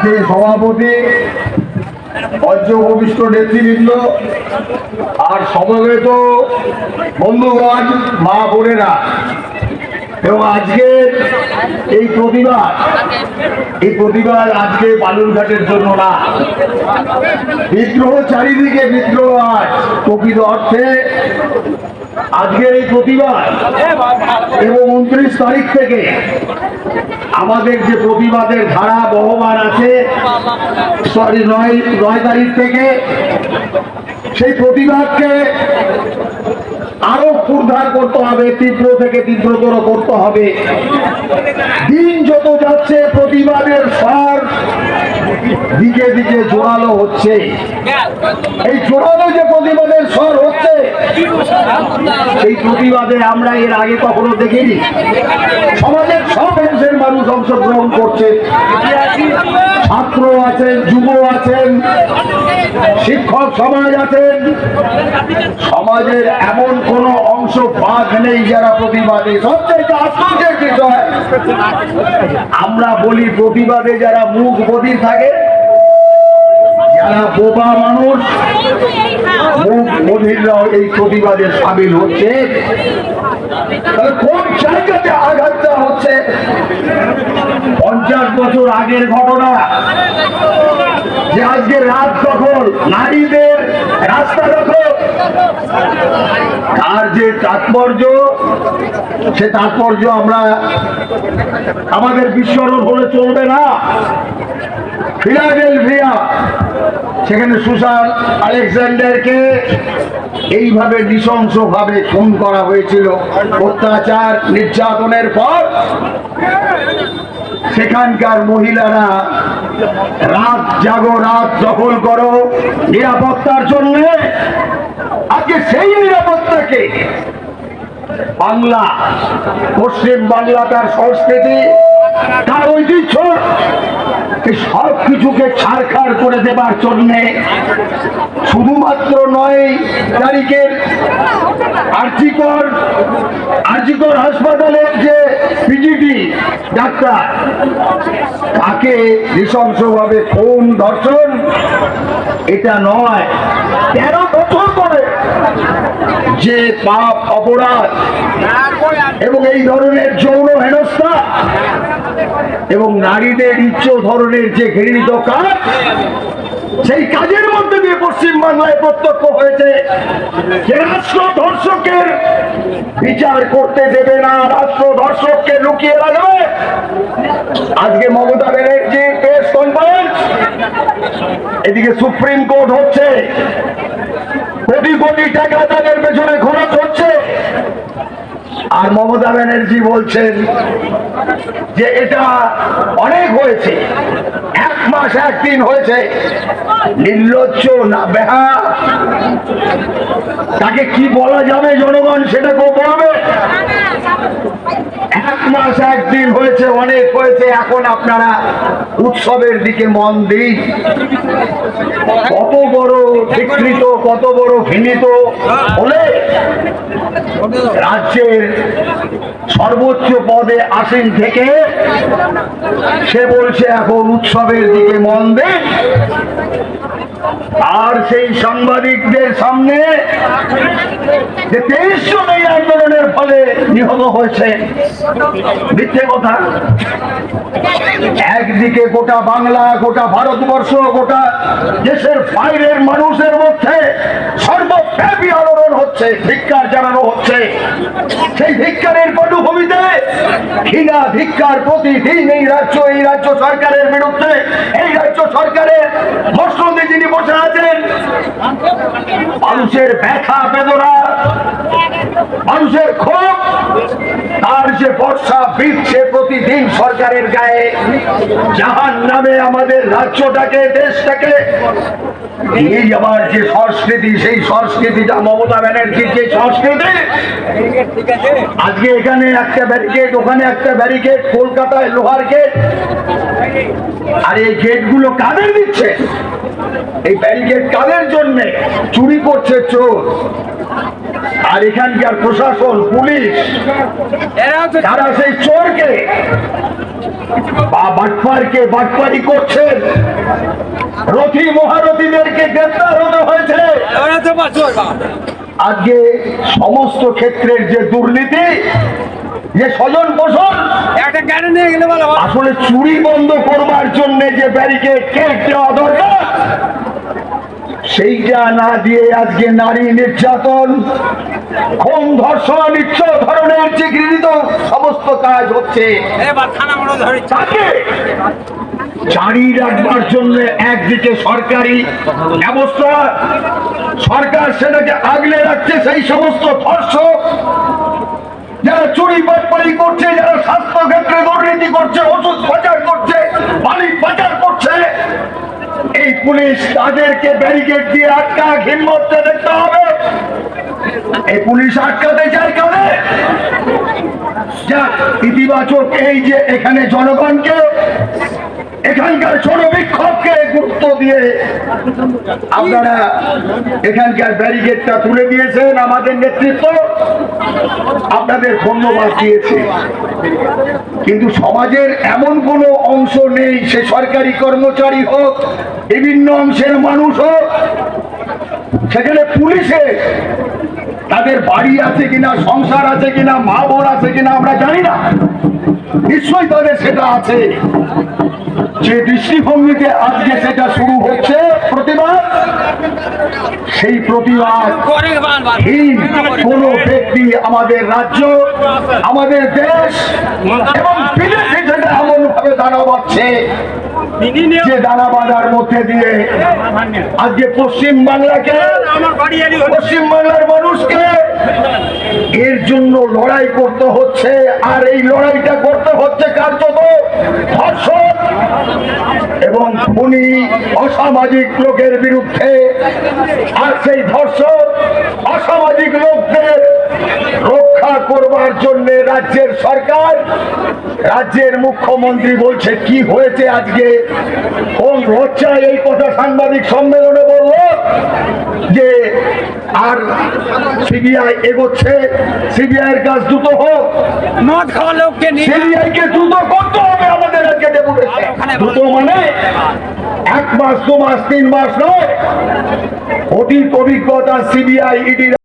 সাথে সভাপতি পঞ্চভূমিষ্ঠ নেতৃবৃন্দ আর সমবেত বন্ধুগণ, মা বোনেরা। এবং আজকের এই প্রতিবাদ এই প্রতিবাদ আজকে বালুরঘাটের জন্য না। বিদ্রোহ চারিদিকে বিদ্রোহ আজ প্রকৃত অর্থে আজকের এই প্রতিবাদ এবং উনত্রিশ তারিখ থেকে আমাদের যে প্রতিবাদের ধারা বহমান আছে, সরি, নয় নয় তারিখ থেকে, সেই প্রতিবাদকে আরও উদ্ধার করতে হবে, তীব্র থেকে তীব্রতর করতে হবে। দিন যত যাচ্ছে, প্রতিবাদের দিকে দিকে জোরালো হচ্ছে। এই জোরালো যে প্রতিবাদের স্বর হচ্ছে সেই প্রতিবাদে আমরা এর আগে কখনো দেখিনি। সমাজের সব অংশের মানুষ অংশগ্রহণ করছে। ছাত্র আছেন, যুব আছেন, শিক্ষক সমাজ আছেন। সমাজের এমন কোন অংশ বাদ নেই যারা প্রতিবাদে। সবচেয়ে আশ্চর্যের বিষয়, আমরা বলি প্রতিবাদে যারা মুখ বধির থাকে যারা বোবা মানুষ মহিলাও এই প্রতিবাদে সামিল হচ্ছে। কোন জায়গাতে আঘাতটা হচ্ছে? পঞ্চাশ বছর আগের ঘটনা। যে আজকে রাত দখল, নারীদের রাস্তা দখল। তার যে তাৎপর্য, সে তাৎপর্য আমরা আমাদের বিস্মরণ হলে চলবে না। ফিলাডেলফিয়া, সেখানে সুশান আলেকজান্ডারকে এইভাবে নৃশংসভাবে খুন করা হয়েছিল। অত্যাচার, নির্যাতনের পর সেখানকার মহিলারা রাত জাগো, রাত দখল করো নিরাপত্তার জন্য। আজকে সেই নিরাপত্তাকে বাংলা, পশ্চিম বাংলা তার সংস্কৃতি, তার ঐতিহ্য সব কিছুকে ছাড়খাড় করে দেবার জন্যে শুধুমাত্র নয়, তারিখের আর্জিকর হাসপাতালের যে পিজিটি ডাক্তার, তাকে নৃশংসভাবে খুন, ধর্ষণ, এটা নয়। তেরো বছর করে যে পাপ, অপরাধ এবং এই ধরনের যৌন হেনস্থা এবং নারীদের ইচ্ছ ধরনের যে ঘৃণিত কাজ সেই কাজের মধ্যে দিয়ে পশ্চিম বাংলায় প্রত্যক্ষ হয়েছে যে রাষ্ট্র ধর্ষকের বিচার করতে দেবে না রাষ্ট্র ধর্ষককে লুকিয়ে রাখবে। আজকে মমতা ব্যানার্জি প্রেস কনফারেন্স, এদিকে সুপ্রিম কোর্ট হচ্ছে। কোটি কোটি টাকা তাদের পেছনে খরচ হচ্ছে। আর মমতা ব্যানার্জি বলছেন যে এটা অনেক হয়েছে। মাস একদিন হয়েছে। নির্লজ্জ না বেহা। তাকে কি বলা যাবে জনগণ, সেটা কেউ বলবে? এক মাস একদিন হয়েছে, অনেক হয়েছে। এখন আপনারা উৎসবের দিকে মন দিন। বিকৃত, কত বড় ঘৃণিত হলে রাজ্যের সর্বোচ্চ পদে আসীন থেকে সে বলছে এখন উৎসবের দিকে মন দিন আর সেই সাংবাদিকদের সামনে যে তেইশ জন এই আন্দোলনের ফলে নিহত হয়েছে। মিথ্যে কথা। একদিকে গোটা বাংলা, গোটা ভারতবর্ষ, গোটা দেশের বাইরের মানুষের মধ্যে সর্বব্যাপী আলোড়ন হচ্ছে, ধিক্কার জানানো হচ্ছে। সেই ধিক্কারের পটভূমিতে ঘৃণা, ধিক্কার প্রতিদিন এই রাজ্য এই রাজ্য সরকারের বিরুদ্ধে এই রাজ্য সরকারের মসনদে যিনি বসে আছেন মানুষের ব্যথা, বেদনা, মানুষের ক্ষোভ, তার যে বর্ষা বৃচ্ছে প্রতিদিন সরকারের গায়ে, জাহান নামে আমাদের রাজ্যটাকে, দেশটাকে। এই যাবার যে সংস্কৃতি, সেই সংস্কৃতিটা মমতা ব্যানার্জির যে সংস্কৃতি, আজকে এখানে একটা ব্যারিকেড ওখানে একটা ব্যারিকেড কলকাতায় লোহার গেট আর এই গেটগুলো কাদের দিচ্ছে এই ব্যারিকেড কাদের জন্য? চুরি করছে চোর। আর এখানকার প্রশাসন পুলিশ তারা সেই চোরকে বা বাটপারকে বাটপারি করছেন রথী মহারথীদেরকে গ্রেপ্তার হতে হয়েছে। আজকে সমস্ত ক্ষেত্রের যে দুর্নীতি যে স্বজন পোষণ একটা গাড়ি নিয়ে গেলে বলো আসলে চুরি বন্ধ করবার জন্য যে ব্যারিকেড কেট দেওয়া দরকার সেইটা না দিয়ে আজকে নারী নির্যাতন খুন ধর্ষণ ইচ্ছ ধরনের যে গৃহীত সমস্ত কাজ হচ্ছে। এবার থানা ধরে। তাকে জারি রাখবার জন্য একদিকে সরকারি ব্যবস্থা সরকার সেটাকে আগলে রাখছে সেই সমস্ত ধর্ষক যারা চুরি বাটপারি করছে, যারা স্বাস্থ্য ক্ষেত্রে দুর্নীতি করছে, ওষুধ পাচার করছে, বালি পাচার করছে, এই পুলিশ তাদেরকে ব্যারিকেড দিয়ে আটকা হিম্মতটা দেখতে হবে। এই পুলিশ আটকাতে চায় কানে যাক, ইতিবাচক এই যে এখানে জনগণকে, এখানকার জনবিক্ষোভকে গুরুত্ব দিয়ে আপনারা এখানকার ব্যারিকেডটা তুলে দিয়েছেন আমাদের নেতৃত্ব। আপনাদের ধন্যবাদ দিয়েছে। কিন্তু সমাজের এমন কোনো অংশ নেই, সে সরকারি কর্মচারী হোক, বিভিন্ন অংশের মানুষ হোক, সেখানে পুলিশে তাদের বাড়ি আছে কিনা, সংসার আছে কিনা, মা বোন আছে কিনা আমরা জানি না। নিশ্চয়ই তাদের সেটা আছে। যে দৃষ্টিভঙ্গিতে আজকে সেটা শুরু হচ্ছে প্রতিবাদ সেই প্রতিবাদ কোন ব্যক্তি আমাদের রাজ্য আমাদের দেশ এবং বিদেশে যেটা এমন ভাবে বাঁধছে যে দানা বাঁধার মধ্যে দিয়ে আজকে পশ্চিম বাংলাকে পশ্চিম বাংলার মানুষকে এর জন্য লড়াই করতে হচ্ছে আর এই লড়াইটা করতে হচ্ছে কার্যত ধর্ষণ এবং খুনি অসামাজিক লোকের বিরুদ্ধে। আর সেই ধর্ষণ অসামাজিক লোকদের জন্য রাজ্যের সরকার রাজ্যের মুখ্যমন্ত্রী বলছে কি হয়েছে আজকে? কোন লজ্জায় এই কথা সাংবাদিক সম্মেলনে বলল যে আর সিবিআই এগোচ্ছে সিবিআই এর কাজ দ্রুত হোক। মদ খাওয়া লোককে সিবিআই কে দ্রুত করতে হবে আমাদের আজকে ডেপুটেশন। দ্রুত মানে এক মাস দু মাস তিন মাস নয়। অধিক অভিজ্ঞতা সিবিআই ইডি